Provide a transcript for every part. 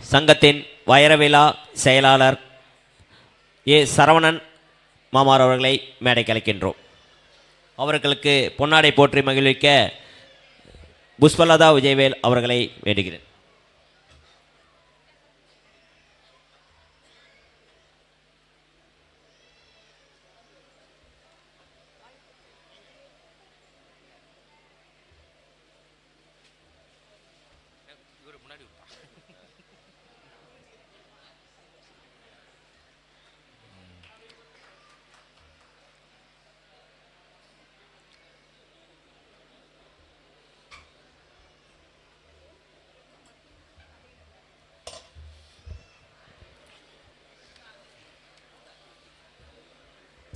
சங்கத்தின் வைரவிழா செயலாளர் ஏ சரவணன் மாமார் அவர்களை மேடை கலைக்கின்றோம் அவர்களுக்கு பொன்னாடை போற்றி மகிழ்விக்க புஷ்பலதா விஜயவேல் அவர்களை வேண்டுகிறேன்.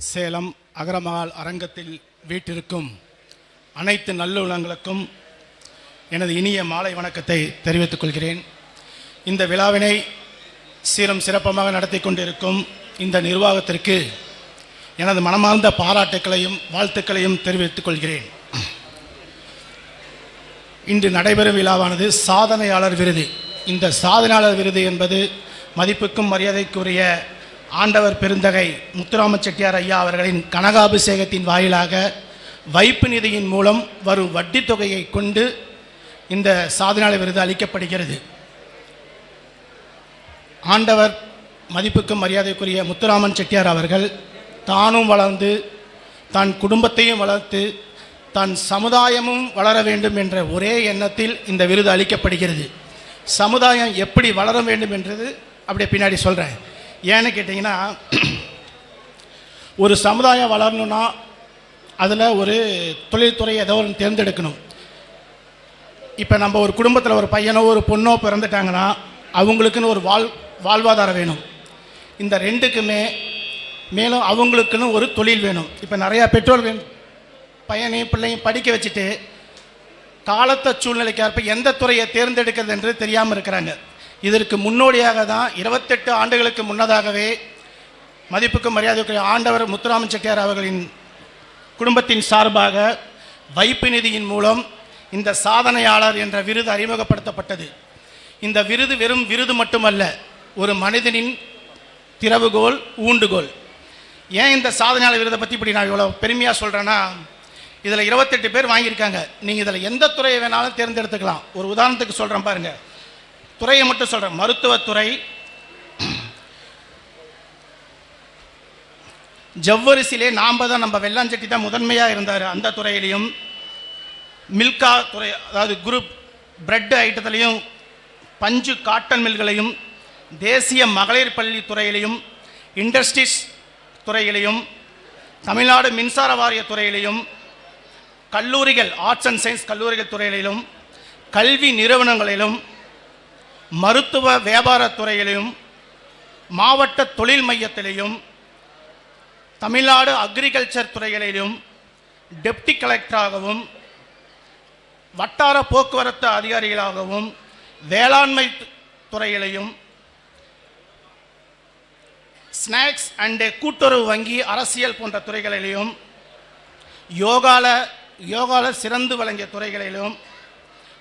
சேலம் அகரமகால் அரங்கத்தில் வீட்டிருக்கும் அனைத்து நல்லுள்ளங்களுக்கும் எனது இனிய மாலை வணக்கத்தை தெரிவித்துக் கொள்கிறேன். இந்த விழாவினை சீரம் சிறப்பமாக நடத்தி கொண்டிருக்கும் இந்த நிர்வாகத்திற்கு எனது மனமார்ந்த பாராட்டுக்களையும் வாழ்த்துக்களையும் தெரிவித்துக் கொள்கிறேன். இன்று நடைபெறும் விழாவானது சாதனையாளர் விருது. இந்த சாதனையாளர் விருது என்பது மதிப்புக்கும் மரியாதைக்குரிய ஆண்டவர் பெருந்தகை முத்துராம செட்டியார் ஐயா அவர்களின் கனகாபிஷேகத்தின் வாயிலாக வைப்பு நிதியின் மூலம் வரும் வட்டித் தொகையை கொண்டு இந்த சாதனையாளர் விருது அளிக்கப்படுகிறது. ஆண்டவர் மதிப்புக்கும் மரியாதைக்குரிய முத்துராமன் செட்டியார் அவர்கள் தானும் வளர்ந்து தன் குடும்பத்தையும் வளர்த்து தன் சமுதாயமும் வளர வேண்டும் என்ற ஒரே எண்ணத்தில் இந்த விருது அளிக்கப்படுகிறது. சமுதாயம் எப்படி வளர வேண்டும் என்றது அப்படியே பின்னாடி சொல்கிறேன் ஏன்னு கேட்டிங்கன்னா ஒரு சமுதாயம் வளரணும்னா அதில் ஒரு தொழில்துறை ஏதோ ஒன்று தேர்ந்தெடுக்கணும். இப்போ நம்ம ஒரு குடும்பத்தில் ஒரு பையனோ ஒரு பொண்ணோ பிறந்துட்டாங்கன்னா அவங்களுக்குன்னு ஒரு வாழ் வாழ்வாதாரம் வேணும். இந்த ரெண்டுக்குமே மேலும் அவங்களுக்குன்னு ஒரு தொழில் வேணும். இப்போ நிறையா பெற்றோர் வேணும். பையனையும் பிள்ளையும் படிக்க வச்சுட்டு காலத்த சூழ்நிலைக்கு எந்த துறையை தேர்ந்தெடுக்கிறது என்று தெரியாமல் இருக்கிறாங்க. இதற்கு முன்னோடியாக தான் இருபத்தெட்டு ஆண்டுகளுக்கு முன்னதாகவே மதிப்புக்கு மரியாதைக்குரிய ஆண்டவர் முத்துராமன் செட்டியார் அவர்களின் குடும்பத்தின் சார்பாக வைப்பு நிதியின் மூலம் இந்த சாதனையாளர் என்ற விருது அறிமுகப்படுத்தப்பட்டது. இந்த விருது வெறும் விருது மட்டுமல்ல ஒரு மனிதனின் திறவுகோல் ஊண்டுகோல் ஏன் இந்த சாதனையாளர் விருதை பற்றி இப்படி நான் இவ்வளோ பெருமையாக சொல்கிறேன்னா இதில் இருபத்தெட்டு பேர் வாங்கியிருக்காங்க. நீங்கள் இதில் எந்த துறையை வேணாலும் தேர்ந்தெடுத்துக்கலாம். ஒரு உதாரணத்துக்கு சொல்கிறேன் பாருங்கள் துறையை மட்டும் சொல்கிறேன் மருத்துவத்துறை ஜவ்வரிசிலே நாம் தான் நம்ம வெள்ளாஞ்சட்டி தான் முதன்மையாக இருந்தார் அந்த துறையிலையும். மில்கா துறை அதாவது குரூப் பிரெட் ஐட்டத்துலையும் பஞ்சு காட்டன் மில்களையும் தேசிய மகளிர் பள்ளி துறையிலையும் இண்டஸ்ட்ரீஸ் துறையிலையும் தமிழ்நாடு மின்சார வாரிய துறையிலையும் கல்லூரிகள் ஆர்ட்ஸ் அண்ட் சயின்ஸ் கல்லூரிகள் துறையிலும் கல்வி நிறுவனங்களிலும் மருத்துவ வியாபாரத்துறையிலும் மாவட்ட தொழில் மையத்திலையும் தமிழ்நாடு அக்ரிகல்ச்சர் துறைகளிலும் டெப்டி கலெக்டராகவும் வட்டார போக்குவரத்து அதிகாரிகளாகவும் வேளாண்மை துறையிலையும் ஸ்நாக்ஸ் அண்டு கூட்டுறவு வங்கி அரசியல் போன்ற துறைகளிலும் யோகால யோகால சிறந்து விளங்கிய துறைகளிலும்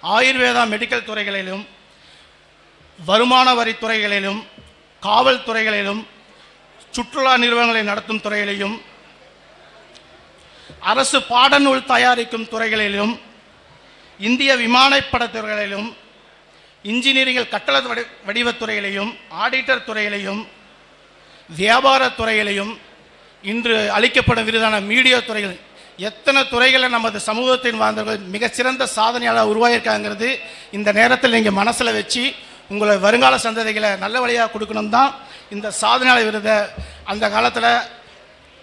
ஆயுர்வேதா மெடிக்கல் துறைகளிலும் வருமான வரித்துறைகளிலும் காவல்துறைகளிலும் சுற்றுலா நிறுவனங்களை நடத்தும் துறைகளிலும் அரசு பாடநூல் தயாரிக்கும் துறைகளிலும் இந்திய விமானப்பட துறைகளிலும் இன்ஜினியரிங்கில் கட்டள வடி வடிவத்துறையிலையும் ஆடிட்டர் துறையிலையும் வியாபாரத் துறையிலையும் இன்று அளிக்கப்படும் விருதான மீடியா துறைகள் எத்தனை துறைகளை நமது சமூகத்தின் வாழ்ந்தவர்கள் மிகச்சிறந்த சாதனையாளர் உருவாகியிருக்காங்கிறது இந்த நேரத்தில் நீங்கள் மனசில் வச்சு உங்களை வருங்கால சந்ததிகளை நல்ல வழியாக கொடுக்கணும் தான் இந்த சாதனையாளர் விருதை அந்த காலத்தில்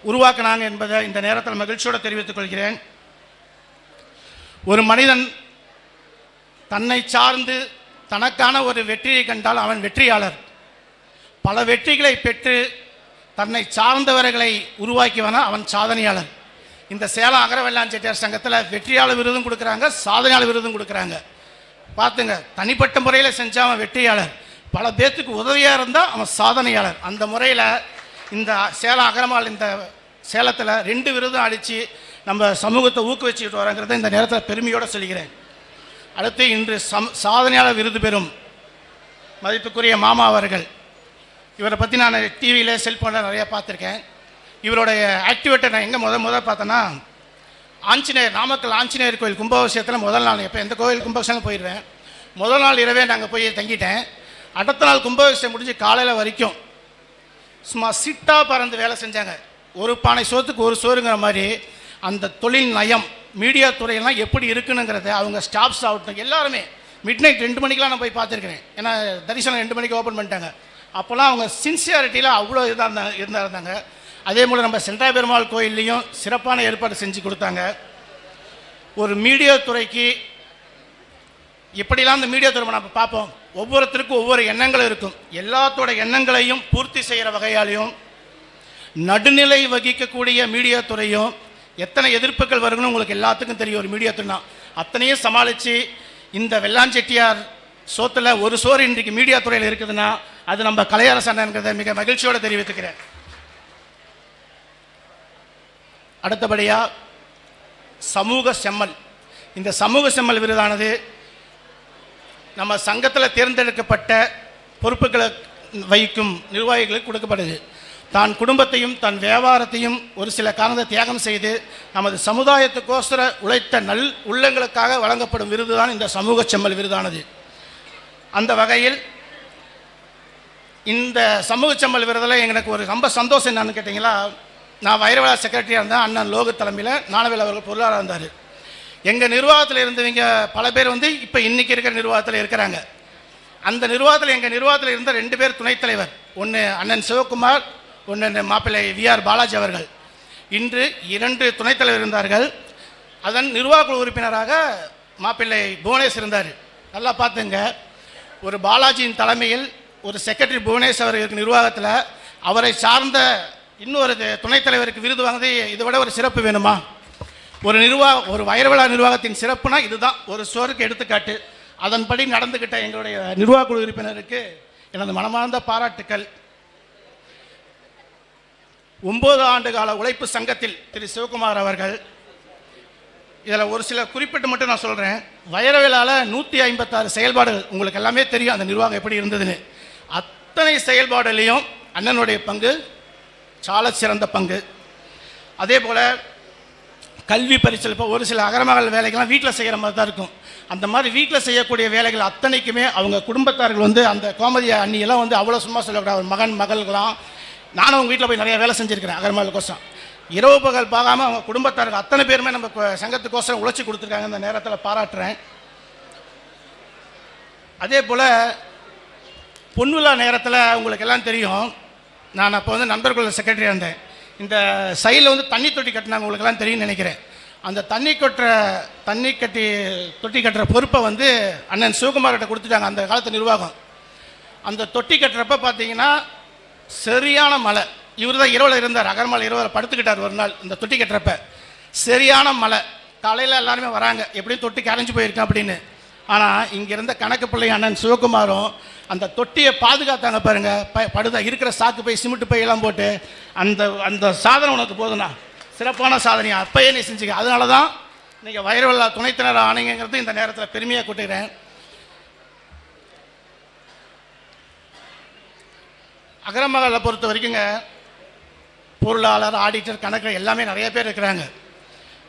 உருவாக்கினாங்க என்பதை இந்த நேரத்தில் மகிழ்ச்சியோடு தெரிவித்துக் கொள்கிறேன். ஒரு மனிதன் தன்னை சார்ந்து தனக்கான ஒரு வெற்றியை கண்டால் அவன் வெற்றியாளர். பல வெற்றிகளை பெற்று தன்னை சார்ந்தவர்களை உருவாக்கிவன அவன் சாதனையாளர். இந்த சேலம் அகரவெல்லான் செட்டியார் சங்கத்தில் வெற்றியாளர் விருதும் கொடுக்குறாங்க சாதனையாளர் விருதும் கொடுக்குறாங்க. பார்த்துங்க தனிப்பட்ட முறையில் செஞ்சால் அவன் வெற்றியாளர். பல பேர்த்துக்கு உதவியாக இருந்தால் அவன் சாதனையாளர். அந்த முறையில் இந்த சேலம் அகரமால் இந்த சேலத்தில் ரெண்டு விருதும் அடித்து நம்ம சமூகத்தை ஊக்குவிச்சுக்கிட்டு வரோங்கிறத இந்த நேரத்தில் பெருமையோடு சொல்கிறேன் அடுத்து இன்று சம் சாதனையாளர் விருது பெறும் மதிப்புக்குரிய மாமா அவர்கள். இவரை பற்றி நான் டிவியில் செல்ஃபோனில் நிறையா பார்த்துருக்கேன். இவருடைய ஆக்டிவேட்டை நான் எங்கே முத முத பார்த்தேன்னா ஆஞ்சநேயர் நாமக்கல் ஆஞ்சநேயர் கோயில் கும்பாபிஷேகத்தில் முதல் நாள் எப்போ எந்த கோயில் கும்பாபிஷேகம் போயிடுவேன். முதல் நாள் இரவே நாங்கள் போய் தங்கிட்டேன். அடுத்த நாள் கும்பாபிஷேகம் முடிஞ்சு காலையில் வரைக்கும் சும்மா சிட்டாக பறந்து வேலை செஞ்சாங்க. ஒரு பானை சோத்துக்கு ஒரு சோறுங்கிற மாதிரி அந்த தொழில் நயம் மீடியா துறையெல்லாம் எப்படி இருக்குனுங்கிறத அவங்க ஸ்டாஃப்ஸ் ஆகட்டும் எல்லாருமே மிட் நைட் ரெண்டு மணிக்கெலாம் நான் போய் பார்த்துருக்கிறேன். ஏன்னா தரிசனம் ரெண்டு மணிக்கு ஓப்பன் பண்ணிட்டாங்க. அப்போல்லாம் அவங்க சின்சியாரிட்டியில் அவ்வளோ இதாக இருந்தாங்க இருந்தா இருந்தாங்க. அதே போல் நம்ம சென்றாய பெருமாள் கோயில்லையும் சிறப்பான ஏற்பாடு செஞ்சு கொடுத்தாங்க. ஒரு மீடியா துறைக்கு இப்படிலாம் இந்த மீடியா துறை நம்ம பார்ப்போம்? ஒவ்வொருத்தருக்கும் ஒவ்வொரு எண்ணங்கள் இருக்கும். எல்லாத்தோட எண்ணங்களையும் பூர்த்தி செய்கிற வகையாலையும் நடுநிலை வகிக்கக்கூடிய மீடியா துறையும் எத்தனை எதிர்ப்புகள் வரும்னு உங்களுக்கு எல்லாத்துக்கும் தெரியும். ஒரு மீடியா துறைனா அத்தனையும் சமாளித்து இந்த வெள்ளாஞ்செட்டியார் சோத்தில் ஒரு சோறு இன்றைக்கு மீடியா துறையில் இருக்குதுன்னா அது நம்ம கலையரசன்றதை மிக மகிழ்ச்சியோடு தெரிவித்துக்கிறேன். அடுத்தபடியாக சமூக செம்மல். இந்த சமூக செம்மல் விருதானது நம்ம சங்கத்தில் தேர்ந்தெடுக்கப்பட்ட பொறுப்புகளை வகிக்கும் நிர்வாகிகளுக்கு கொடுக்கப்படுது. தான் குடும்பத்தையும் தன் வியாபாரத்தையும் ஒரு சில காரணத்தை தியாகம் செய்து நமது சமுதாயத்துக்கோசர உழைத்த நல் உள்ளங்களுக்காக வழங்கப்படும் விருது தான் இந்த சமூக செம்மல் விருதானது. அந்த வகையில் இந்த சமூக செம்மல் விருதில் எனக்கு ஒரு ரொம்ப சந்தோஷம் என்னன்னு கேட்டிங்களா? நான் வைரவிழா செக்ரட்டரியாக இருந்தேன் அண்ணன் லோக தலைமையில். நானவேல் அவர்கள் பொருளாளராக இருந்தார். எங்கள் நிர்வாகத்தில் இருந்தவங்க பல பேர் வந்து இப்போ இன்றைக்கி இருக்கிற நிர்வாகத்தில் இருக்கிறாங்க. அந்த நிர்வாகத்தில் எங்கள் நிர்வாகத்தில் இருந்த ரெண்டு பேர் துணைத் தலைவர். ஒன்று அண்ணன் சிவகுமார் ஒன்று மாப்பிள்ளை விஆர் பாலாஜி அவர்கள். இன்று இரண்டு துணைத் தலைவர் இருந்தார்கள். அதன் நிர்வாகக்குழு உறுப்பினராக மாப்பிள்ளை புவனேஷ் இருந்தார். நல்லா பார்த்துங்க. ஒரு பாலாஜியின் தலைமையில் ஒரு செக்ரட்டரி புவனேஷ் அவர் நிர்வாகத்தில் அவரை சார்ந்த இன்னொரு துணைத் தலைவருக்கு விருது வாங்குது இதை விட ஒரு சிறப்பு வேணுமா? ஒரு நிர்வாக ஒரு வைரவிழா நிர்வாகத்தின் சிறப்புனா இதுதான். ஒரு சோருக்கு எடுத்துக்காட்டு. அதன்படி நடந்துக்கிட்ட எங்களுடைய நிர்வாக குழு உறுப்பினருக்கு எனது மனமார்ந்த பாராட்டுக்கள். ஒன்பது ஆண்டு கால உழைப்பு சங்கத்தில் திரு. சிவகுமார் அவர்கள் இதில் ஒரு சில குறிப்பிட்டு மட்டும் நான் சொல்கிறேன் வைரவிழாவில் நூற்றி ஐம்பத்தாறு செயல்பாடுகள் உங்களுக்கு எல்லாமே தெரியும் அந்த நிர்வாகம் எப்படி இருந்ததுன்னு. அத்தனை செயல்பாடுலேயும் அண்ணனுடைய பங்கு சால சிறந்த பங்கு. அதே போல் கல்வி பரிசல் இப்போ ஒரு சில அகரமகள் வேலைகள்லாம் வீட்டில் செய்கிற மாதிரி தான் இருக்கும். அந்த மாதிரி வீட்டில் செய்யக்கூடிய வேலைகள் அத்தனைக்குமே அவங்க குடும்பத்தார்கள் வந்து அந்த கோமதி அண்ணியெல்லாம் வந்து அவ்வளோ சும்மா சொல்லக்கூடாது. ஒரு மகன் மகள்களாம். நானும் அவங்க வீட்டில் போய் நிறைய வேலை செஞ்சுருக்கிறேன் அகரமகளுக்கோசம் இரவு பகல் பார்க்காம அவங்க குடும்பத்தார்கள் அத்தனை பேருமே நம்ம சங்கத்துக்கோசரம் உழைச்சி கொடுத்துருக்காங்க. இந்த நேரத்தில் பாராட்டுறேன். அதே போல் பொன்விழா நேரத்தில் உங்களுக்கு எல்லாம் தெரியும். நான் அப்போ வந்து நண்பர்களோட செக்ரட்டரியாக இருந்தேன். இந்த சைடில் வந்து தண்ணி தொட்டி கட்டினாங்க உங்களுக்குலாம் தெரியும்னு நினைக்கிறேன். அந்த தண்ணி கொட்டுற தண்ணி கட்டி தொட்டி கட்டுற பொறுப்பை வந்து அண்ணன் சிவகுமார்கிட்ட கொடுத்துட்டாங்க அந்த காலத்து நிர்வாகம். அந்த தொட்டி கட்டுறப்ப பார்த்தீங்கன்னா சரியான மழை. இவர் தான் இரவில் இருந்தார் அகர்மலை இரவில் படுத்துக்கிட்டார் ஒரு நாள் இந்த தொட்டி கட்டுறப்ப. சரியான மழை. காலையில் எல்லாருமே வராங்க. எப்படியும் தொட்டி கரைஞ்சி போயிருக்கேன் அப்படின்னு. ஆனால் இங்கே இருந்த கணக்கு பிள்ளை அண்ணன் சிவகுமாரும் அந்த தொட்டியை பாதுகாத்தாங்க பாருங்க. ப படுதா இருக்கிற சாக்கு பை சிமெண்ட் பையெல்லாம் போட்டு அந்த அந்த சாதனை உனக்கு போதுண்ணா சிறப்பான சாதனை அப்பயே நீ செஞ்சுக்க. அதனால தான் நீங்கள் வைரவல்லா துணைத்தினர் ஆணைங்கிறது இந்த நேரத்தில் பெருமையாக கூட்டுகிறேன். அகரமகளை பொறுத்த வரைக்குங்க பொருளாளர் ஆடிட்டர் கணக்கு எல்லாமே நிறைய பேர் இருக்கிறாங்க.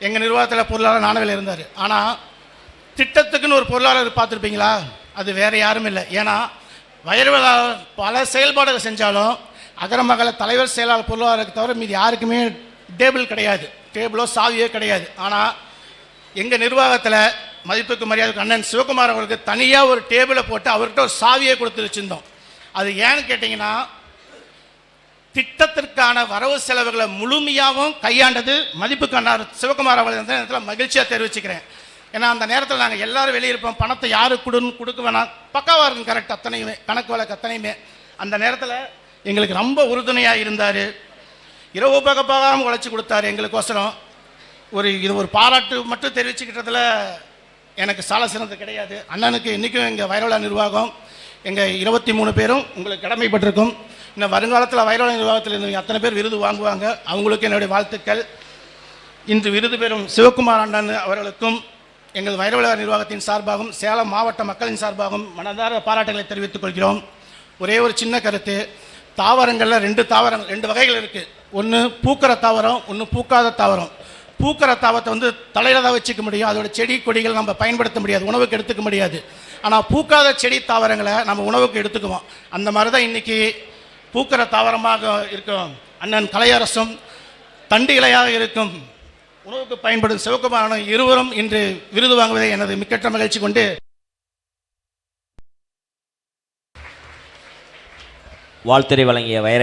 எங்கள் நிர்வாகத்தில் பொருளாளர் நானவில் இருந்தார். ஆனால் திட்டத்துக்குன்னு ஒரு பொருளாளர் பார்த்துருப்பீங்களா? அது வேறு யாரும் இல்லை. ஏன்னா வயர்வலாளர் பல செயல்பாடுகள் செஞ்சாலும் அகரமகள தலைவர் செயலாளர் பொருளாளருக்கு தவிர மீது யாருக்குமே டேபிள் கிடையாது. டேபிளோ சாவியோ கிடையாது. ஆனால் எங்கள் நிர்வாகத்தில் மதிப்புக்கு மரியாதைக்கு அண்ணன் சிவகுமார் அவர்களுக்கு தனியாக ஒரு டேபிளை போட்டு அவர்கிட்ட ஒரு சாவியை கொடுத்து வச்சுருந்தோம். அது ஏன்னு கேட்டிங்கன்னா திட்டத்திற்கான வரவு செலவுகளை முழுமையாகவும் கையாண்டது மதிப்புக்கு அண்ணார் சிவகுமார் அவர்கள். நேரத்தில் மகிழ்ச்சியாக தெரிவிச்சுக்கிறேன். ஏன்னா அந்த நேரத்தில் நாங்கள் எல்லோரும் வெளியே இருப்போம். பணத்தை யாருக்கு கொடுன்னு கொடுக்க வேணாம். பக்காவாக இருக்கும் கரெக்ட் அத்தனையுமே. கணக்கு வழக்கு அத்தனையுமே. அந்த நேரத்தில் எங்களுக்கு ரொம்ப உறுதுணையாக இருந்தார். இரவு பகப்பாகாமல் உழைச்சி கொடுத்தாரு எங்களுக்கோசரம் ஒரு இது ஒரு பாராட்டு மட்டும் தெரிவிச்சுக்கிட்டதில் எனக்கு சால சிறந்தது கிடையாது. அண்ணனுக்கு இன்றைக்கும் எங்கள் வைரவலா நிர்வாகம். எங்கள் இருபத்தி மூணு பேரும் உங்களுக்கு கடமைப்பட்டிருக்கும். இன்னும் வருங்காலத்தில் வைரவலா நிர்வாகத்தில் இருந்தவங்க அத்தனை பேர் விருது வாங்குவாங்க. அவங்களுக்கு என்னுடைய வாழ்த்துக்கள். இன்று விருது பெறும் சிவகுமார் அண்ணன் அவர்களுக்கும் எங்கள் வைரவிழா நிர்வாகத்தின் சார்பாகவும் சேலம் மாவட்ட மக்களின் சார்பாகவும் மனதார பாராட்டுகளை தெரிவித்துக் கொள்கிறோம். ஒரே ஒரு சின்ன கருத்து தாவரங்களில் ரெண்டு தாவரங்கள் ரெண்டு வகைகள் இருக்குது ஒன்று பூக்கிற தாவரம் ஒன்று பூக்காத தாவரம். பூக்கிற தாவரத்தை வந்து தலையில் தான் வச்சுக்க முடியும். அதோட செடி கொடிகள் நம்ம பயன்படுத்த முடியாது உணவுக்கு எடுத்துக்க முடியாது. ஆனால் பூக்காத செடி தாவரங்களை நம்ம உணவுக்கு எடுத்துக்குவோம். அந்த மாதிரி தான் இன்னைக்கு பூக்கிற தாவரமாக இருக்கும். அண்ணன் கலையரசும் தண்டு இலையாக இருக்கும். உணவுக்கு பயன்படும் சிவகுமாரனும் இருவரும் இன்று விருது வாங்குவதை எனது மிக்கற்ற மகிழ்ச்சி கொண்டு வாழ்த்துறை வழங்கிய வைர